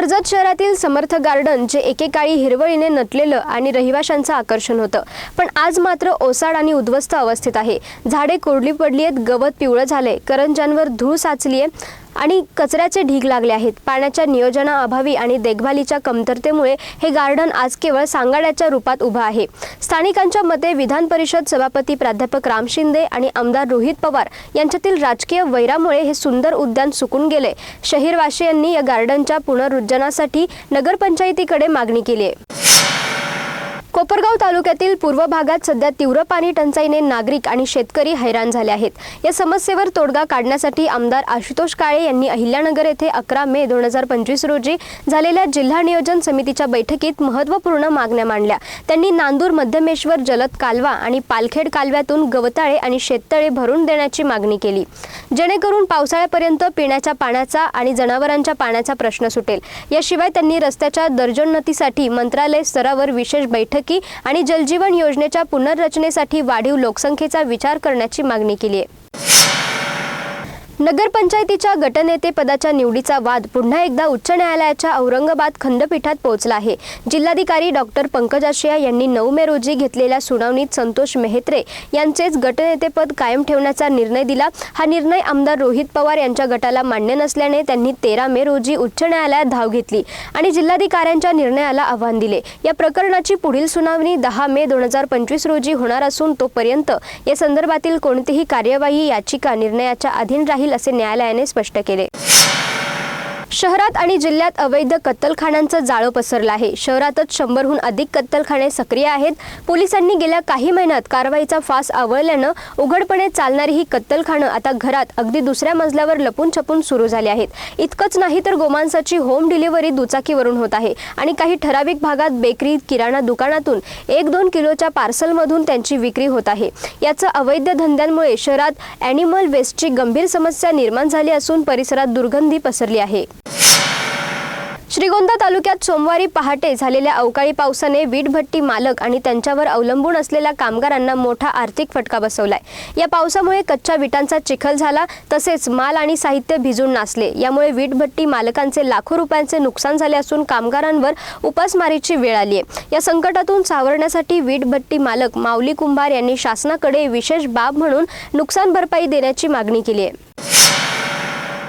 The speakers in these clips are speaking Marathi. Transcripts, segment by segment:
कर्जत शहरातील समर्थ गार्डन जे एकेकाळी हिरवळीने नटलेलं आणि रहिवाशांचं आकर्षण होतं. पण आज मात्र ओसाड आणि उद्ध्वस्त अवस्थेत आहे. झाडे कोरडी पडली आहेत गवत पिवळं झालंय. करंजांवर धूळ साचली आहे आणि कचऱ्याचे ढीग लागले आहेत. पाण्याच्या नियोजनाअभावी आणि देखभालीच्या कमतरतेमुळे हे गार्डन आज केवळ सांगाड्याच्या रूपात उभं आहे. स्थानिकांच्या मते विधान परिषद सभापती प्राध्यापक राम शिंदे आणि आमदार रोहित पवार यांच्यातील राजकीय वैरामुळे हे सुंदर उद्यान सुकून गेले. शहरवासियांनी या गार्डनच्या पुनरुज्जनासाठी नगरपंचायतीकडे मागणी केली आहे. कोपरगाव तालुक्यातील पूर्व भागात सध्या तीव्र पाणी टंचाईने नागरिक आणि शेतकरी हैराण झाले आहेत. या समस्येवर तोडगा काढण्यासाठी आमदार आशुतोष काळे यांनी अहिल्यानगर येथे अकरा मे दोन हजार पंचवीस रोजी झालेल्या जिल्हा नियोजन समितीच्या बैठकीत महत्त्वपूर्ण मागण्या मांडल्या. त्यांनी नांदूर मध्यमेश्वर जलद कालवा आणि पालखेड कालव्यातून गवताळे आणि शेततळे भरून देण्याची मागणी केली. जेणेकरून पावसाळ्यापर्यंत पिण्याच्या पाण्याचा आणि जनावरांच्या पाण्याचा प्रश्न सुटेल. याशिवाय त्यांनी रस्त्याच्या दर्जोन्नतीसाठी मंत्रालय स्तरावर विशेष बैठक आणि जलजीवन योजनेच्या पुनर्रचनेसाठी वाढीव लोकसंख्येचा विचार करण्याची मागणी केली आहे. नगरपंचायतीच्या गटनेते पदाच्या निवडीचा वाद पुन्हा एकदा उच्च न्यायालयाच्या औरंगाबाद खंडपीठात पोहोचला आहे. जिल्हाधिकारी डॉक्टर पंकजा आशिया यांनी नऊ मे रोजी घेतलेल्या सुनावणीत संतोष मेहत्रे यांचेच गटनेतेपद कायम ठेवण्याचा निर्णय दिला. हा निर्णय आमदार रोहित पवार यांच्या गटाला मान्य नसल्याने त्यांनी तेरा मे रोजी उच्च न्यायालयात धाव घेतली आणि जिल्हाधिकाऱ्यांच्या निर्णयाला आव्हान दिले. या प्रकरणाची पुढील सुनावणी दहा मे दोन हजार पंचवीस रोजी होणार असून तोपर्यंत या संदर्भातील कोणतीही कार्यवाही याचिका निर्णयाच्या अधीन राहील असे न्यायालयाने स्पष्ट केले. शहरात आणि जिल्ह्यात अवैध कत्तलखान्यांचं जाळं पसरलं आहे. शहरातच शंभरहून अधिक कत्तलखाने सक्रिय आहेत. पोलिसांनी गेल्या काही महिन्यात कारवाईचा फास आवळल्यानं उघडपणे चालणारी ही कत्तलखानं आता घरात अगदी दुसऱ्या मजल्यावर लपून छपून सुरू झाली आहेत. इतकंच नाही तर गोमांसाची होम डिलिव्हरी दुचाकीवरून होत आहे आणि काही ठराविक भागात बेकरी किराणा दुकानातून एक दोन किलोच्या पार्सलमधून त्यांची विक्री होत आहे. याचं अवैध धंद्यांमुळे शहरात ॲनिमल वेस्टची गंभीर समस्या निर्माण झाली असून परिसरात दुर्गंधी पसरली आहे. श्रीगोंदा तालुक्यात सोमवारी पहाटे झालेल्या अवकाळी पावसाने वीटभट्टी मालक आणि त्यांच्यावर अवलंबून असलेल्या कामगारांना मोठा आर्थिक फटका बसवलाय. या पावसामुळे कच्च्या विटांचा चिखल झाला तसेच माल आणि साहित्य भिजून नासले. यामुळे वीटभट्टी मालकांचे लाखो रुपयांचे नुकसान झाले असून कामगारांवर उपासमारीची वेळ आली आहे. या संकटातून सावरण्यासाठी वीटभट्टी मालक माऊली कुंभार यांनी शासनाकडे विशेष बाब म्हणून नुकसान भरपाई देण्याची मागणी केली आहे.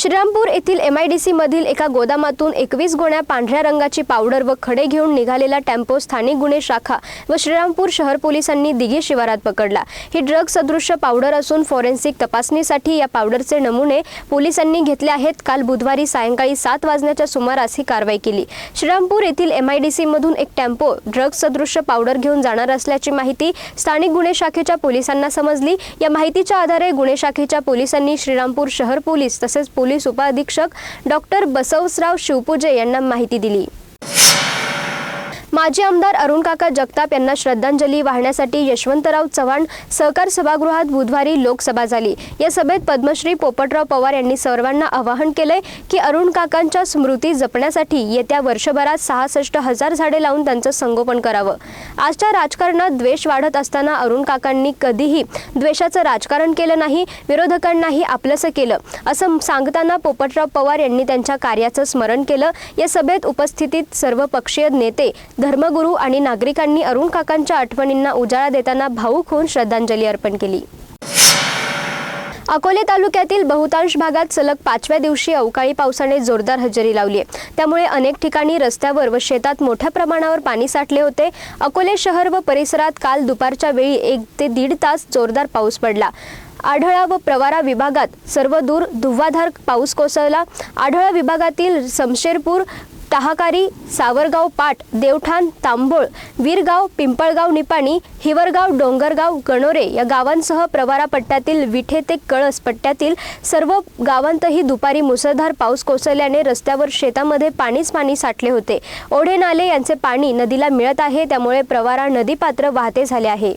श्रीरामपूर येथील एम आय डी सी मधील एका गोदामातून एकवीस गोण्या पांढऱ्या रंगाची पावडर व खडे घेऊन निघालेला टेम्पो स्थानिक गुन्हे शाखा व श्रीरामपूर शहर पोलिसांनी दिघे शिवारात पकडला. ही ड्रग सदृश्य पावडर असून फॉरेन्सिक तपासणीसाठी या पावडरचे नमुने पोलिसांनी घेतले आहेत. काल बुधवारी सायंकाळी सात वाजण्याच्या सुमारास ही कारवाई केली. श्रीरामपूर येथील एम आय डी सी मधून एक टेम्पो ड्रग सदृश्य पावडर घेऊन जाणार असल्याची माहिती स्थानिक गुन्हे शाखेच्या पोलिसांना समजली. या माहितीच्या आधारे गुन्हे शाखेच्या पोलिसांनी श्रीरामपूर शहर पोलीस तसेच पोलीस उपअधीक्षक डॉक्टर बसवसराव शिवपूजे यांना माहिती दिली. माजी आमदार अरुण काका जगताप यांना श्रद्धांजली वाहण्यासाठी यशवंतराव चव्हाण सहकार सभागृहात बुधवारी लोकसभा झाली. या सभेत पद्मश्री पोपटराव पवार यांनी सर्वांना आवाहन केलंय की अरुण काकांच्या स्मृती जपण्यासाठी येत्या वर्षभरात सहासष्ट हजार झाडे लावून त्यांचं संगोपन करावं. आजच्या राजकारणात द्वेष वाढत असताना अरुण काकांनी कधीही द्वेषाचं राजकारण केलं नाही विरोधकांनाही आपलंसं केलं. असं सांगताना पोपटराव पवार यांनी त्यांच्या कार्याचं स्मरण केलं. या सभेत उपस्थितीत सर्व पक्षीय नेते धर्मगुरू आणि नागरिकांनी अरुण काकांच्या आठवणींना उजाळा देताना भाऊक होऊन श्रद्धांजली अर्पण केली. अकोले तालुक्यातील बहुतांश भागात सलग पाचव्या दिवशी अवकाळी पावसाने जोरदार हजेरी लावली आहे त्यामुळे अनेक ठिकाणी रस्त्यावर व शेतात मोठ्या प्रमाणावर पाणी साठले होते. अकोले शहर व परिसरात काल दुपारच्या वेळी एक ते दीड तास जोरदार पाऊस पडला. आढळा व प्रवारा विभागात सर्व दूर धुव्वाधार पाऊस कोसळला. आढळा विभागातील समशेरपूर तहाकारी सावरगाव पाट देवठाण तांबोळ वीरगाव पिंपळगाव निपाणी हिवरगाव डोंगरगाव गणोरे या गावांसह प्रवारा पट्ट्यातील विठे ते कळस पट्ट्यातील सर्व गावांतही दुपारी मुसळधार पाऊस कोसळल्याने रस्त्यावर शेतामध्ये पाणीच पाणी साठले होते. ओढे नाले यांचे पाणी नदीला मिळत आहे त्यामुळे प्रवारा नदीपात्र वाहते झाले आहे.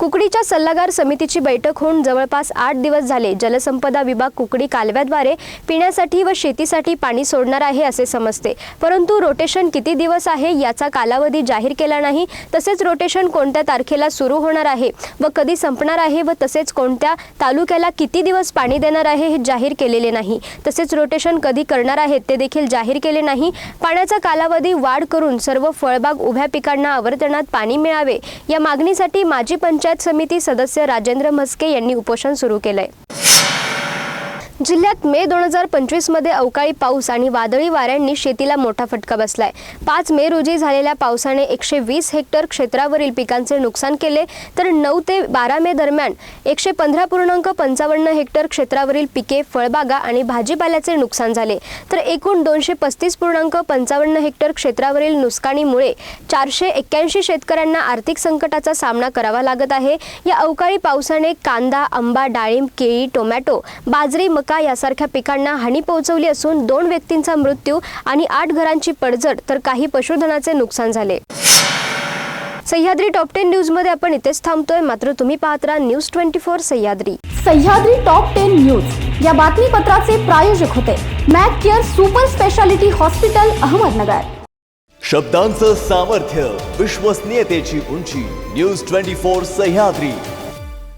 कुकडीच्या सल्लागार समितीची बैठक होऊन जवळपास आठ दिवस झाले जलसंपदा विभाग कुकडी कालव्याद्वारे पिण्यासाठी व शेतीसाठी पाणी सोडणार आहे असे समजते. परंतु रोटेशन किती दिवस आहे याचा कालावधी जाहीर केला नाही. तसेच रोटेशन कोणत्या तारखेला सुरू होणार आहे व कधी संपणार आहे व तसेच कोणत्या तालुक्याला किती दिवस पाणी देणार आहे हे जाहीर केलेले नाही. तसेच रोटेशन कधी करणार आहेत ते देखील जाहीर केले नाही. पाण्याचा कालावधी वाढ करून सर्व फळबाग उभ्या पिकांना आवर्तनात पाणी मिळावे या मागणीसाठी माजी पंचायत समिती सदस्य राजेंद्र म्हस्के यांनी उपोषण सुरू केलंय. जिल्ह्यात मे दोन हजार पंचवीसमध्ये अवकाळी पाऊस आणि वादळी वाऱ्यांनी शेतीला मोठा फटका बसलाय. पाच मे रोजी झालेल्या पावसाने एकशे वीस हेक्टर क्षेत्रावरील पिकांचे नुकसान केले तर नऊ ते बारा मे दरम्यान एकशे पंधरा पूर्णांक पंचावन्न हेक्टर क्षेत्रावरील पिके फळबागा आणि भाजीपाल्याचे नुकसान झाले. तर एकूण दोनशे पस्तीस पूर्णांक पंचावन्न हेक्टर क्षेत्रावरील नुकसानीमुळे चारशे एक्क्याऐंशी शेतकऱ्यांना आर्थिक संकटाचा सामना करावा लागत आहे. या अवकाळी पावसाने कांदा आंबा डाळिंब केळी टोमॅटो बाजरी मका यासारख्या पिकांना हानी पोहोचवली असून दोन व्यक्तींचा मृत्यू आणि आठ घरांची पडझड तर काही पशुधनाचे नुकसान झाले. सह्याद्री टॉप टेन न्यूजमध्ये आपण इथेच थांबतोय. मात्र तुम्ही पाहत राहा news twenty four Sahyadri. Sahyadri top ten news. या बातमीपत्राचे प्रायोजक होते Mac care super speciality hospital Ahmednagar. शब्दांचं सामर्थ्य विश्वसनीयतेची उंची. News twenty four Sahyadri.